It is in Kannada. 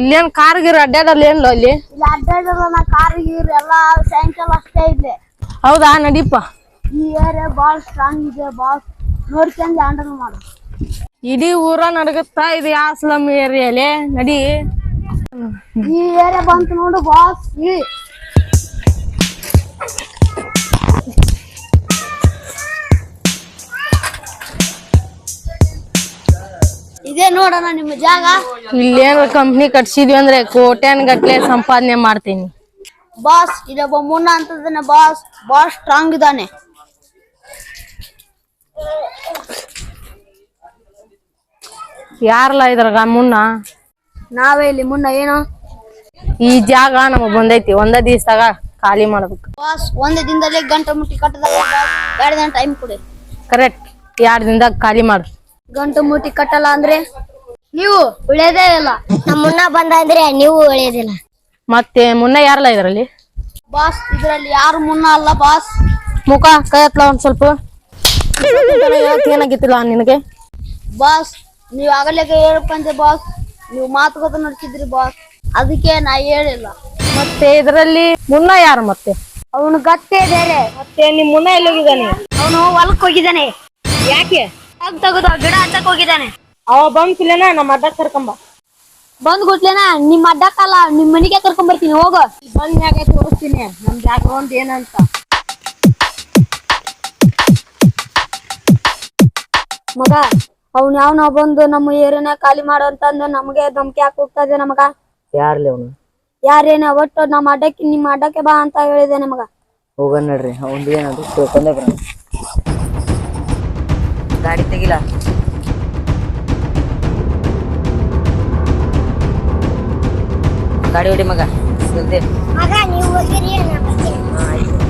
ಇಲ್ಲೇನ್ ಕಾರ್ ಗೀರ್ ಅಡ್ಡಾಡಲ್ಲ ಏನ್ಲೋ ಇಲ್ಲಿ? ಇಲ್ಲಿ ಅಡ್ಡಾಡಲ್ಲ ಕಾರ್ ಗೀರ್ ಎಲ್ಲ ಸಾಯಂಕಾಲ ಅಷ್ಟೇ ಇದೆ ಹೌದಾ ನಡೀಪ? ಈ ಏರಿಯಾ ಬಾಳ ಸ್ಟ್ರಾಂಗ್ ಇದೆ ಬಾಳ ನೋಡ್ಕೊಂಡ್ ಹ್ಯಾಂಡಲ್ ಮಾಡು. ಇಡೀ ಊರ ನಡಗತ್ತಾ ಇದು ಯಾವ ಸ್ಲಮ್ ಏರಿಯಾಲೆ ನಡಿ. ಈ ಏರಿಯಾ ಬಂತು ನೋಡು ಬಾಸ್. ಈ ಇದೇ ನೋಡೋಣ ನಿಮ್ಮ ಜಾಗ. ಇಲ್ಲೇನ ಕಂಪ್ನಿ ಕಟ್ಸಿದ್ವಿ ಅಂದ್ರೆ ಕೋಟ್ಯಾನ್ ಗಟ್ಲೆ ಸಂಪಾದನೆ ಮಾಡ್ತೀನಿ. ಬಾಸ್ ಇದೊಬ್ಬ ಮುನ್ನ ಅಂತದನ್ನ ಬಾಸ್ ಬಾಸ್ ಸ್ಟ್ರಾಂಗ್ ಇದ್ದಾನೆ. ಯಾರಲ್ಲ ಇದ್ರಾಗ ಮುನ್ನ? ನಾವೇ ಇಲ್ಲಿ ಮುನ್ನ ಏನು? ಈ ಜಾಗ ನಮಗ್ ಬಂದೈತಿ ಒಂದ ದಿವಸದಾಗ ಖಾಲಿ ಮಾಡ್ಬೇಕು. ಬಾಸ್ ಒಂದೇ ದಿನದಲ್ಲಿ ಗಂಟೆ ಮುಟ್ಟಿ ಕಟ್ಟದ ಎರಡು ದಿನ ಟೈಮ್ ಕೊಡಿ. ಕರೆಕ್ಟ್ ಎರಡ್ ದಿನದಾಗ ಖಾಲಿ ಮಾಡು. ಗಂಟು ಮೂಟಿ ಕಟ್ಟಲ್ಲ ಅಂದ್ರೆ? ನೀವು ಉಳಿಯೋದೇ ಇಲ್ಲ. ನಮ್ಮನ್ನ ಮುನ್ನ ಬಂದ ಅಂದ್ರೆ ನೀವು ಉಳಿಯೋದಿಲ್ಲ. ಮತ್ತೆ ಮುನ್ನ ಯಾರಲ್ಲ ಇದ್ರಲ್ಲಿ? ಬಾಸ್ ಇದ್ರಲ್ಲಿ ಯಾರು ಮುನ್ನ ಅಲ್ಲ ಬಾಸ್? ಮುಖ ಕೈ ಹತ್ಲ ಒಂದ್ ಸ್ವಲ್ಪ. ಏನಾಗಿತ್ತಿಲ್ಲ ನಿನಗೆ? ಬಾಸ್ ನೀವ್ ಆಗಲೇ ಹೇಳ್ಕೊಂಡ್ರೆ ಬಾಸ್ ನೀವು ಮಾತುಕತೆ ನಡ್ಸಿದ್ರಿ ಬಾಸ್. ಅದಕ್ಕೆ ನಾ ಹೇಳಿಲ್ಲ. ಮತ್ತೆ ಇದರಲ್ಲಿ ಮುನ್ನ ಯಾರು ಮತ್ತೆ? ಅವನು ಗತ್ತೆ ಬೇರೆ. ಮತ್ತೆ ನಿಮ್ ಮುನ್ನ ಎಲ್ಲಿ ಹೋಗಿದ್ದಾನೆ ಅವನು ಹೊಲಕ್ ಹೋಗಿದ್ದಾನೆ ಯಾಕೆ? ಯಾಕೆ ತೆಗೆದು ಗಿಡ ಹಚ್ಚಕ್ ಹೋಗಿದ್ದಾನೆ. ಅವ ಬಂದ್ಕಿಲ್ಲನ ನಮ್ಮ ಅಡ್ಡ ಕರ್ಕೊಂಬ. ಬಂದ್ ಗುಟ್ಲೇನ ನಿಮ್ಮ ಅಡ್ಡಕ್ಕಲ್ಲ ನಿಮ್ ಮನೆಗೆ ಕರ್ಕೊಂಡ್ ಬರ್ತೀನಿ ಹೋಗು. ಬಂದ್ ಮ್ಯಾಗ ತೋರಿಸ್ತೀನಿ ನಮ್ ಜಾಗ ಒಂದ್ ಏನಂತ. ಮಗ ಅವ್ನ ಯಾವನ ಬಂದು ನಮ್ಮ ಏರಿಯಾನ ಖಾಲಿ ಮಾಡು ಅಂತಂದು ನಮಗೆ ಧಮಕಿ ಹೋಗ್ತಾ ಇದೆ ನಮಗ ಯಾರ್ಲಿ ಅವನು? ಯಾರೇನ? ಒಟ್ಟು ನಮ್ಮ ಅಡ್ಡಕ್ಕೆ ನಿಮ್ಮ ಅಡ್ಡಕ್ಕೆ ಬಾ ಅಂತ ಹೇಳಿದೆ ನಮಗ ಹೋಗೋಣ ನಡ್ರಿ ಅವ್ನ್ದು ಏನದು? ತಿಳ್ಕೊಂಡೇ ಬರೋಣ. ಗಾಡಿ ತೆಗಿಲ? ಗಾಡಿ ಹೊಡಿ ಮಗ ಜಲ್ದಿ ಮಗ ನೀವು ಹೋಗಿರಿ ನಾ ಬರ್ತೀನಿ. ಹಾ ಆಯ್ತು.